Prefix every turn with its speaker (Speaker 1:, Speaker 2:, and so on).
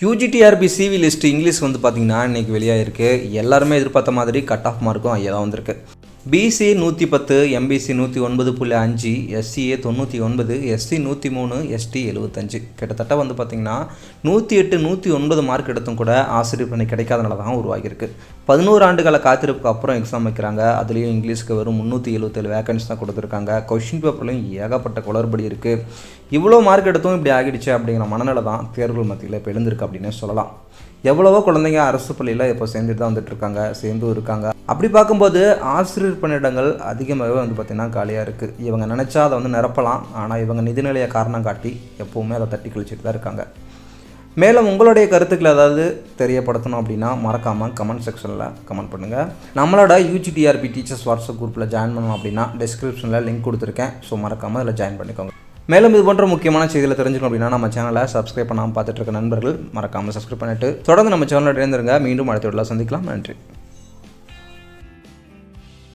Speaker 1: UGTRB CV list English வந்து பார்த்திங்கன்னா இன்றைக்கி வெளியாகிருக்கு எல்லாருமே எதிர்பார்த்த மாதிரி கட் ஆஃப் மார்க்கும் ஐயா தான் வந்திருக்கு. பிசி நூற்றி பத்து எம்பிசி நூற்றி ஒன்பது புள்ளி அஞ்சு எஸ்சிஏ தொண்ணூற்றி ஒன்பது எஸ்சி நூற்றி மூணு எஸ்டி எழுபத்தஞ்சு கிட்டத்தட்ட வந்து பார்த்திங்கன்னா நூற்றி எட்டு நூற்றி ஒன்பது மார்க் எடுத்தும் கூட ஆசிரியர் பணி கிடைக்காதனால தான் உருவாகியிருக்கு. பதினோரு ஆண்டுகால காத்திருப்புக்கு அப்புறம் எக்ஸாம் வைக்கிறாங்க. அதுலேயும் இங்கிலீஷ்க்கு வெறும் முந்நூற்றி எழுபத்தேழு வேக்கன்ஸ் தான் கொடுத்துருக்காங்க. கொஷின் பேப்பர்லையும் ஏகப்பட்ட குளறுபடி இருக்குது இவ்வளோ மார்க் எடுத்தும் இப்படி ஆகிடுச்சு அப்படிங்கிற மனநிலை தான் தேர்வுகள் மத்தியில் இப்போ எழுந்திருக்கு அப்படின்னே சொல்லலாம். எவ்வளவோ குழந்தைங்க அரசு பள்ளியில் இப்போ சேர்ந்துட்டு தான் வந்துட்டு இருக்காங்க சேர்ந்தும் இருக்காங்க. அப்படி பார்க்கும்போது ஆசிரியர் பணியிடங்கள் அதிகமாகவே வந்து பார்த்திங்கன்னா காலியாக இருக்குது இவங்க நினச்சா அதை வந்து நிரப்பலாம். ஆனால் இவங்க நிதிநிலையை காரணம் காட்டி எப்போவுமே அதை தட்டி கழிச்சிட்டு தான் இருக்காங்க. மேலும் உங்களுடைய கருத்துக்களை ஏதாவது தெரியப்படுத்தணும் அப்படின்னா மறக்காமல் கமெண்ட் செக்ஷனில் கமெண்ட் பண்ணுங்கள் நம்மளோட யூஜிடிஆர்பி டீச்சர்ஸ் வாட்ஸ்அப் குரூப்பில் ஜாயின் பண்ணணும் அப்படின்னா டிஸ்கிரிப்ஷனில் லிங்க் கொடுத்துருக்கேன். ஸோ மறக்காமல் அதில் ஜாயின் பண்ணிக்கோங்க. மேலும் இது போன்ற முக்கியமான செய்திகளை தெரிஞ்சுக்கணும் அப்படின்னா நம்ம சேனலை சப்ஸ்கிரைப் பண்ணாமல் பார்த்துட்டு இருக்க நண்பர்கள் மறக்காமல் சப்ஸ்கிரைப் பண்ணிட்டு தொடர்ந்து நம்ம சேனலில் இணைந்துருங்க. மீண்டும் அடுத்த விடலாம் சந்திக்கலாம். நன்றி.